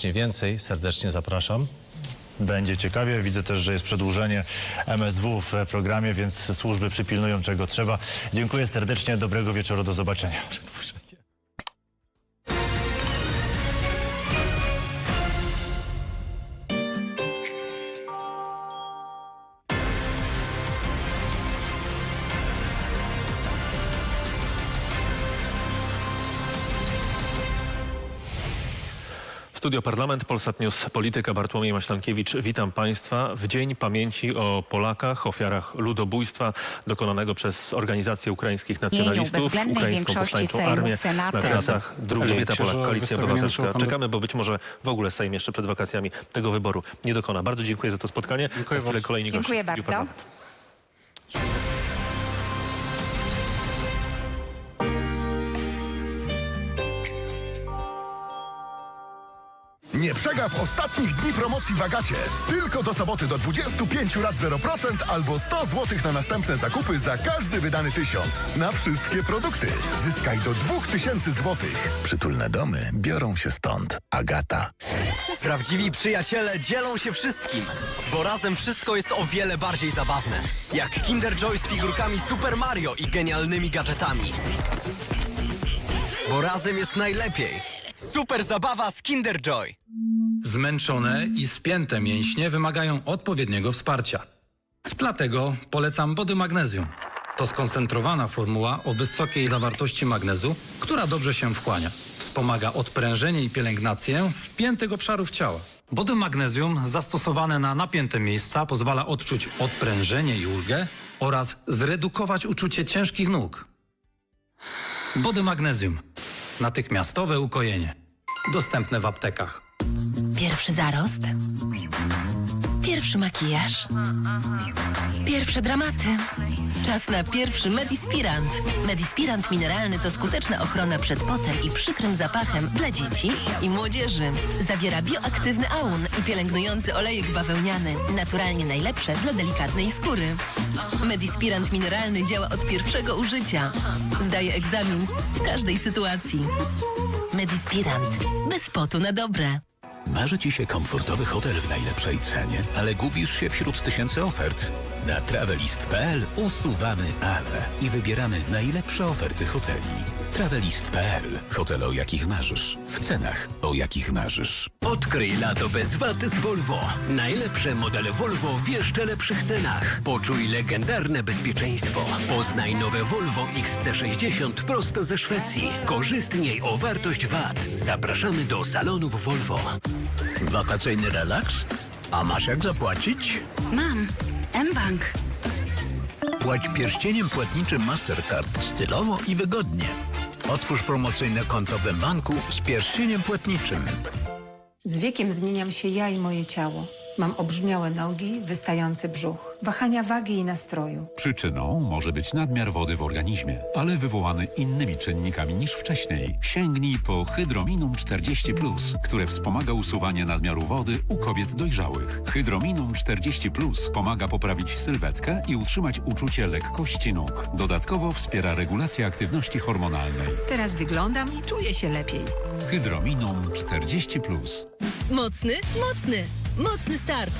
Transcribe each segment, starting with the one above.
Znacznie więcej. Serdecznie zapraszam. Będzie ciekawie. Widzę też, że jest przedłużenie MSW w programie, więc służby przypilnują czego trzeba. Dziękuję serdecznie. Dobrego wieczoru. Do zobaczenia. Studio Parlament, Polsat News, Polityka, Bartłomiej Maślankiewicz. Witam Państwa w Dzień Pamięci o Polakach, ofiarach ludobójstwa dokonanego przez organizację ukraińskich nacjonalistów, Ukraińską większości powstańczą armię na kresach. Elżbieta Polak, Koalicja Obywatelska. Czekamy, bo być może w ogóle Sejm jeszcze przed wakacjami tego wyboru nie dokona. Bardzo dziękuję za to spotkanie. Dziękuję chwilę bardzo. kolejni goście Dziękuję bardzo. Nie przegap ostatnich dni promocji w Agacie. Tylko do soboty do 25 lat 0% albo 100 zł na następne zakupy za każdy wydany tysiąc. Na wszystkie produkty. Zyskaj do 2000 zł. Przytulne domy biorą się stąd. Agata. Prawdziwi przyjaciele dzielą się wszystkim, bo razem wszystko jest o wiele bardziej zabawne. Jak Kinder Joy z figurkami Super Mario i genialnymi gadżetami. Bo razem jest najlepiej. Super zabawa z Kinder Joy. Zmęczone i spięte mięśnie wymagają odpowiedniego wsparcia. Dlatego polecam Body Magnesium. To skoncentrowana formuła o wysokiej zawartości magnezu, która dobrze się wchłania. Wspomaga odprężenie i pielęgnację spiętych obszarów ciała. Body Magnesium zastosowane na napięte miejsca pozwala odczuć odprężenie i ulgę oraz zredukować uczucie ciężkich nóg. Body Magnesium. Natychmiastowe ukojenie. Dostępne w aptekach. Pierwszy zarost. Pierwszy makijaż. Pierwsze dramaty. Czas na pierwszy Medispirant. Medispirant mineralny to skuteczna ochrona przed potem i przykrym zapachem dla dzieci i młodzieży. Zawiera bioaktywny aun i pielęgnujący olejek bawełniany. Naturalnie najlepsze dla delikatnej skóry. Medispirant mineralny działa od pierwszego użycia. Zdaje egzamin w każdej sytuacji. Medispirant. Bez potu na dobre. Marzy Ci się komfortowy hotel w najlepszej cenie, ale gubisz się wśród tysięcy ofert? Na travelist.pl usuwamy ale i wybieramy najlepsze oferty hoteli. Travelist.pl. Hotele, o jakich marzysz. W cenach, o jakich marzysz. Odkryj lato bez VAT z Volvo. Najlepsze modele Volvo w jeszcze lepszych cenach. Poczuj legendarne bezpieczeństwo. Poznaj nowe Volvo XC60 prosto ze Szwecji. Korzystniej o wartość VAT. Zapraszamy do salonów Volvo. Wakacyjny relaks? A masz jak zapłacić? Mam. M-Bank. Płać pierścieniem płatniczym Mastercard stylowo i wygodnie. Otwórz promocyjne konto w banku z pierścieniem płatniczym. Z wiekiem zmieniam się ja i moje ciało. Mam obrzmiałe nogi, wystający brzuch, wahania wagi i nastroju. Przyczyną może być nadmiar wody w organizmie, ale wywołany innymi czynnikami niż wcześniej. Sięgnij po Hydrominum 40, które wspomaga usuwanie nadmiaru wody u kobiet dojrzałych. Hydrominum 40 pomaga poprawić sylwetkę i utrzymać uczucie lekkości nóg. Dodatkowo wspiera regulację aktywności hormonalnej. Teraz wyglądam i czuję się lepiej. Hydrominum 40. Mocny, mocny, mocny start.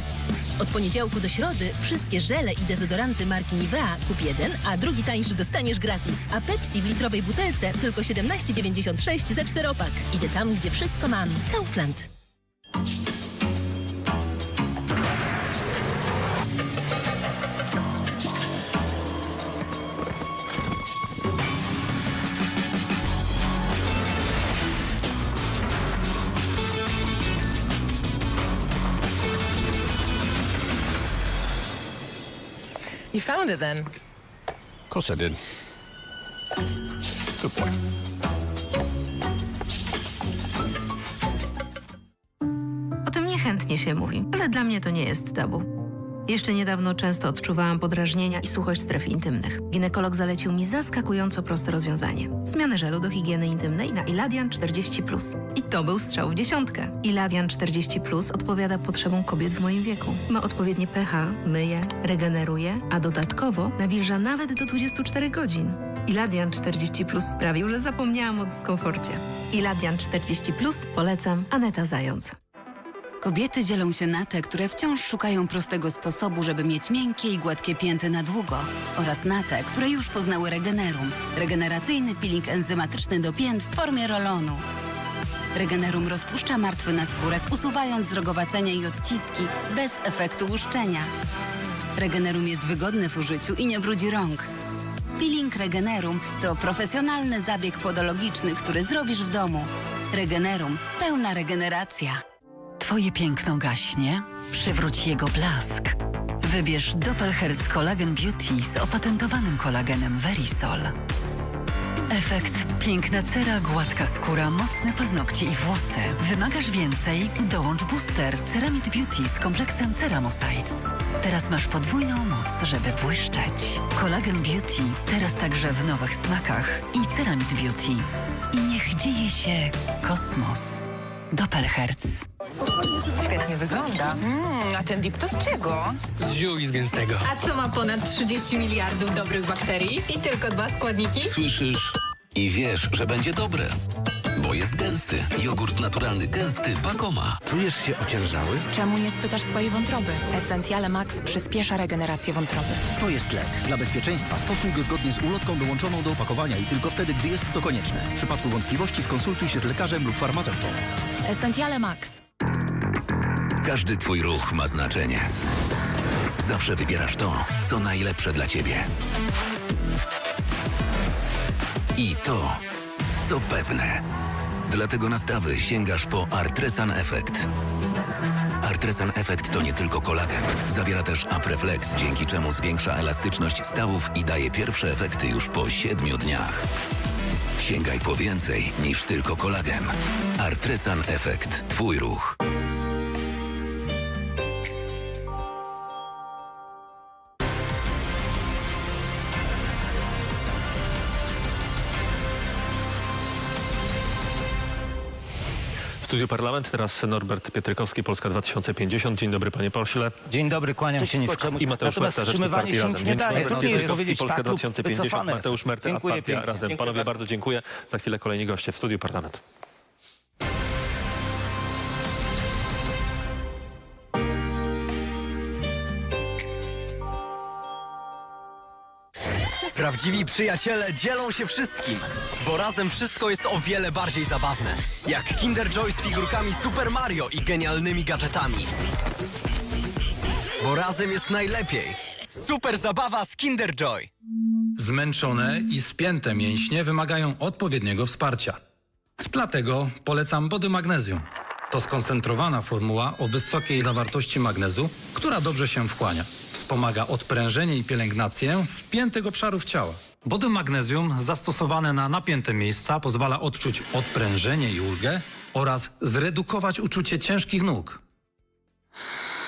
Od poniedziałku do środy wszystkie żele i dezodoranty marki Nivea kup jeden, a drugi tańszy dostaniesz gratis. A Pepsi w litrowej butelce tylko 17,96 za czteropak. Idę tam, gdzie wszystko mam. Kaufland. You found it then? Of course I did. Good boy. O tym niechętnie się mówi, ale dla mnie to nie jest tabu. Jeszcze niedawno często odczuwałam podrażnienia i suchość stref intymnych. Ginekolog zalecił mi zaskakująco proste rozwiązanie. Zmianę żelu do higieny intymnej na Iladian 40+. I to był strzał w dziesiątkę. Iladian 40+, odpowiada potrzebom kobiet w moim wieku. Ma odpowiednie pH, myje, regeneruje, a dodatkowo nawilża nawet do 24 godzin. Iladian 40 Plus sprawił, że zapomniałam o dyskomforcie. Iladian 40 Plus polecam Aneta Zając. Kobiety dzielą się na te, które wciąż szukają prostego sposobu, żeby mieć miękkie i gładkie pięty na długo. Oraz na te, które już poznały Regenerum. Regeneracyjny peeling enzymatyczny do pięt w formie rolonu. Regenerum rozpuszcza martwy naskórek, usuwając zrogowacenia i odciski bez efektu łuszczenia. Regenerum jest wygodny w użyciu i nie brudzi rąk. Peeling Regenerum to profesjonalny zabieg podologiczny, który zrobisz w domu. Regenerum. Pełna regeneracja. Twoje piękno gaśnie? Przywróć jego blask. Wybierz Doppelherz Collagen Beauty z opatentowanym kolagenem Verisol. Efekt piękna cera, gładka skóra, mocne paznokcie i włosy. Wymagasz więcej? Dołącz booster Ceramid Beauty z kompleksem Ceramosites. Teraz masz podwójną moc, żeby błyszczeć. Kolagen Beauty teraz także w nowych smakach i Ceramid Beauty. I niech dzieje się kosmos. Doppelherz. Świetnie wygląda. Mm, a ten dip to z czego? Z ziół i z gęstego. A co ma ponad 30 miliardów dobrych bakterii? I tylko dwa składniki? Słyszysz? I wiesz, że będzie dobre. Bo jest gęsty. Jogurt naturalny gęsty Pakoma. Czujesz się ociężały? Czemu nie spytasz swojej wątroby? Essentiale Max przyspiesza regenerację wątroby. To jest lek. Dla bezpieczeństwa stosuj go zgodnie z ulotką dołączoną do opakowania i tylko wtedy, gdy jest to konieczne. W przypadku wątpliwości skonsultuj się z lekarzem lub farmaceutą. Essentiale Max. Każdy twój ruch ma znaczenie. Zawsze wybierasz to, co najlepsze dla ciebie. I to, co pewne. Dlatego na stawy sięgasz po Artresan Effect. Artresan Effect to nie tylko kolagen. Zawiera też Apreflex, dzięki czemu zwiększa elastyczność stawów i daje pierwsze efekty już po siedmiu dniach. Sięgaj po więcej niż tylko kolagen. Artresan Effect. Twój ruch. Studiu Parlament, teraz Norbert Pietrykowski, Polska 2050. Dzień dobry panie pośle. Dzień dobry, kłaniam się nisko. I Mateusz Natomiast Merta, rzecznik Partii się Razem. Dzień dobry, Trudniej jest Pietrykowski, powiedzieć Polska tak lub 2050. wycofane. Mateusz Merta, a Dziękuję Partia pięknie. Razem. Dziękuję Panowie, bardzo. bardzo dziękuję. Za chwilę kolejni goście w studiu Parlament. Prawdziwi przyjaciele dzielą się wszystkim, bo razem wszystko jest o wiele bardziej zabawne. Jak Kinder Joy z figurkami Super Mario i genialnymi gadżetami. Bo razem jest najlepiej. Super zabawa z Kinder Joy. Zmęczone i spięte mięśnie wymagają odpowiedniego wsparcia. Dlatego polecam Body Magnesium. To skoncentrowana formuła o wysokiej zawartości magnezu, która dobrze się wchłania. Wspomaga odprężenie i pielęgnację spiętych obszarów ciała. Body Magnesium zastosowane na napięte miejsca pozwala odczuć odprężenie i ulgę oraz zredukować uczucie ciężkich nóg.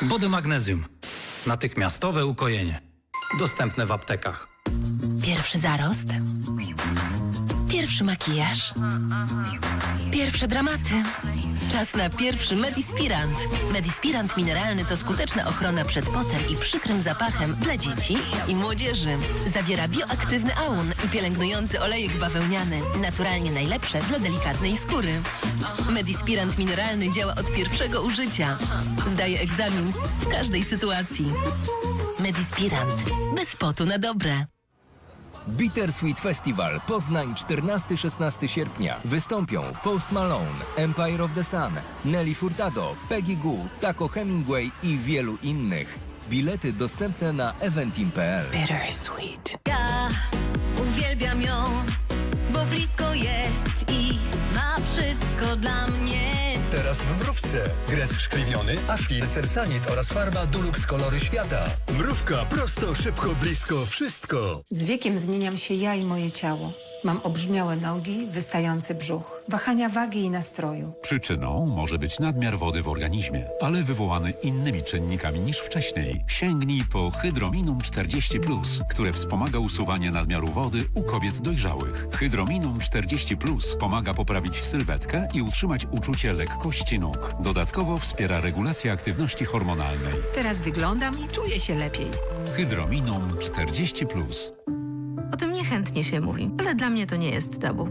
Body Magnesium. Natychmiastowe ukojenie. Dostępne w aptekach. Pierwszy zarost. Pierwszy makijaż. Pierwsze dramaty. Czas na pierwszy Medispirant. Medispirant mineralny to skuteczna ochrona przed potem i przykrym zapachem dla dzieci i młodzieży. Zawiera bioaktywny aun i pielęgnujący olejek bawełniany. Naturalnie najlepsze dla delikatnej skóry. Medispirant mineralny działa od pierwszego użycia. Zdaje egzamin w każdej sytuacji. Medispirant. Bez potu na dobre. Bittersweet Festival Poznań 14-16 sierpnia. Wystąpią Post Malone, Empire of the Sun, Nelly Furtado, Peggy Goo, Taco Hemingway i wielu innych. Bilety dostępne na eventim.pl. Bittersweet. Ja uwielbiam ją, bo blisko jest i ma wszystko dla mnie. Teraz w Mrówce. Gres szkliwiony, Ashfield Cersanit oraz farba Dulux Kolory Świata. Mrówka, prosto, szybko, blisko, wszystko. Z wiekiem zmieniam się ja i moje ciało. Mam obrzmiałe nogi, wystający brzuch, wahania wagi i nastroju. Przyczyną może być nadmiar wody w organizmie, ale wywołany innymi czynnikami niż wcześniej. Sięgnij po Hydrominum 40, które wspomaga usuwanie nadmiaru wody u kobiet dojrzałych. Hydrominum 40 pomaga poprawić sylwetkę i utrzymać uczucie lekkości nóg. Dodatkowo wspiera regulację aktywności hormonalnej. Teraz wyglądam i czuję się lepiej. Hydrominum 40. O tym niechętnie się mówi, ale dla mnie to nie jest tabu.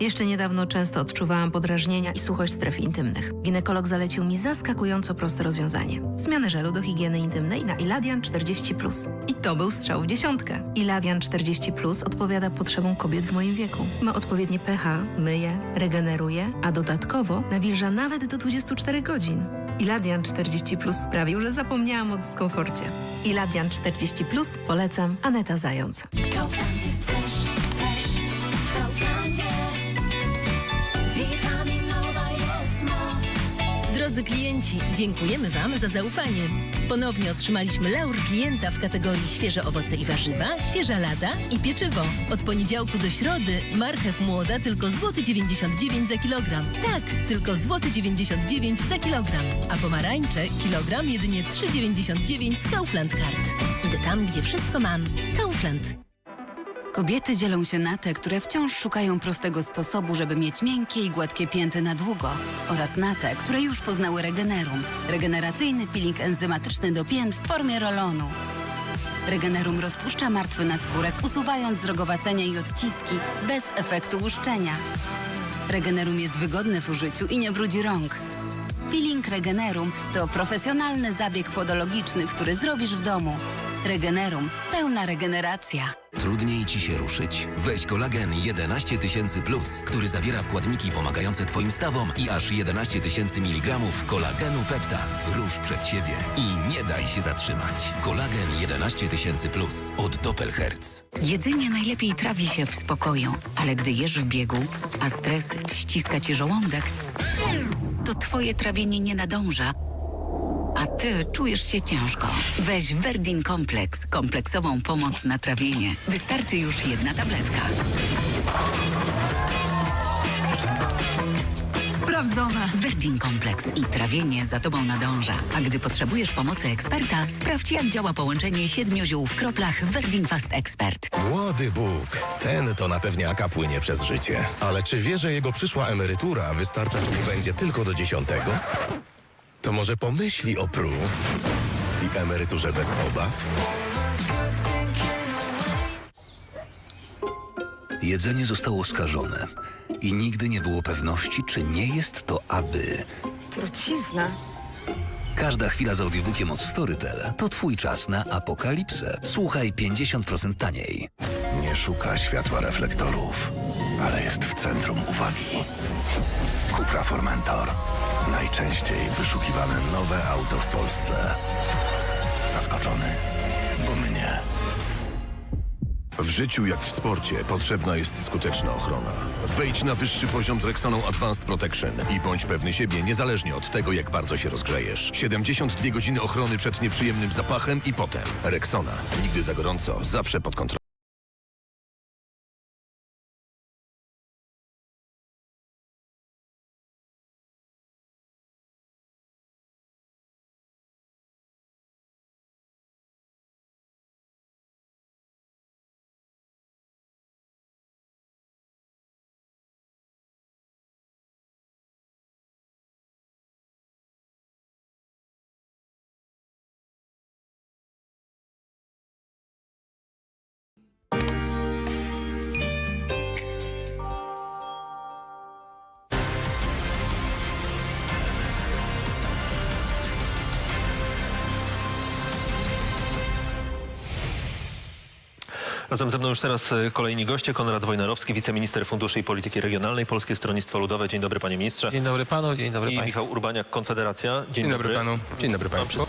Jeszcze niedawno często odczuwałam podrażnienia i suchość stref intymnych. Ginekolog zalecił mi zaskakująco proste rozwiązanie. Zmianę żelu do higieny intymnej na Iladian 40+. I to był strzał w dziesiątkę. Iladian 40+, odpowiada potrzebom kobiet w moim wieku. Ma odpowiednie pH, myje, regeneruje, a dodatkowo nawilża nawet do 24 godzin. Iladian 40 sprawił, że zapomniałam o dyskomforcie. Iladian 40 polecam Aneta Zając. Drodzy klienci, dziękujemy Wam za zaufanie. Ponownie otrzymaliśmy laur klienta w kategorii świeże owoce i warzywa, świeża lada i pieczywo. Od poniedziałku do środy marchew młoda tylko złoty 99 za kilogram. Tak, tylko złoty 99 za kilogram. A pomarańcze kilogram jedynie 3,99 z Kaufland Card. Idę tam, gdzie wszystko mam. Kaufland. Kobiety dzielą się na te, które wciąż szukają prostego sposobu, żeby mieć miękkie i gładkie pięty na długo oraz na te, które już poznały Regenerum. Regeneracyjny peeling enzymatyczny do pięt w formie rolonu. Regenerum rozpuszcza martwy naskórek, usuwając zrogowacenia i odciski bez efektu łuszczenia. Regenerum jest wygodny w użyciu i nie brudzi rąk. Peeling Regenerum to profesjonalny zabieg podologiczny, który zrobisz w domu. Regenerum. Pełna regeneracja. Trudniej ci się ruszyć? Weź kolagen 11 tysięcy plus, który zawiera składniki pomagające twoim stawom i aż 11 tysięcy miligramów kolagenu pepta. Rusz przed siebie i nie daj się zatrzymać. Kolagen 11 tysięcy plus od Doppelherz. Jedzenie najlepiej trawi się w spokoju, ale gdy jesz w biegu, a stres ściska ci żołądek, to twoje trawienie nie nadąża, a ty czujesz się ciężko. Weź Verdin Kompleks, kompleksową pomoc na trawienie. Wystarczy już jedna tabletka. Sprawdzone. Verdin Kompleks i trawienie za tobą nadąża. A gdy potrzebujesz pomocy eksperta, sprawdź jak działa połączenie siedmiu ziół w kroplach Verdin Fast Expert. Młody Bóg, ten to na pewniaka płynie przez życie. Ale czy wie, że jego przyszła emerytura wystarczać mu będzie tylko do dziesiątego? To może pomyśli o pru i emeryturze bez obaw? Jedzenie zostało skażone i nigdy nie było pewności, czy nie jest to aby. Trucizna. Każda chwila z audiobookiem od Storytel to twój czas na apokalipsę. Słuchaj 50% taniej. Nie szuka światła reflektorów, ale jest w centrum uwagi. Cupra Formentor. Najczęściej wyszukiwane nowe auto w Polsce. Zaskoczony? Bo mnie. W życiu jak w sporcie potrzebna jest skuteczna ochrona. Wejdź na wyższy poziom z Rexoną Advanced Protection i bądź pewny siebie niezależnie od tego, jak bardzo się rozgrzejesz. 72 godziny ochrony przed nieprzyjemnym zapachem i potem. Rexona. Nigdy za gorąco, zawsze pod kontrolą. Razem ze mną już teraz e, kolejni goście. Konrad Wojnarowski, wiceminister Funduszy i Polityki Regionalnej, Polskie Stronnictwo Ludowe. Dzień dobry panie ministrze. Dzień dobry panu, dzień dobry I państwu. Michał Urbaniak, Konfederacja. Dzień, Dzień dobry panu. Dzień dobry państwu.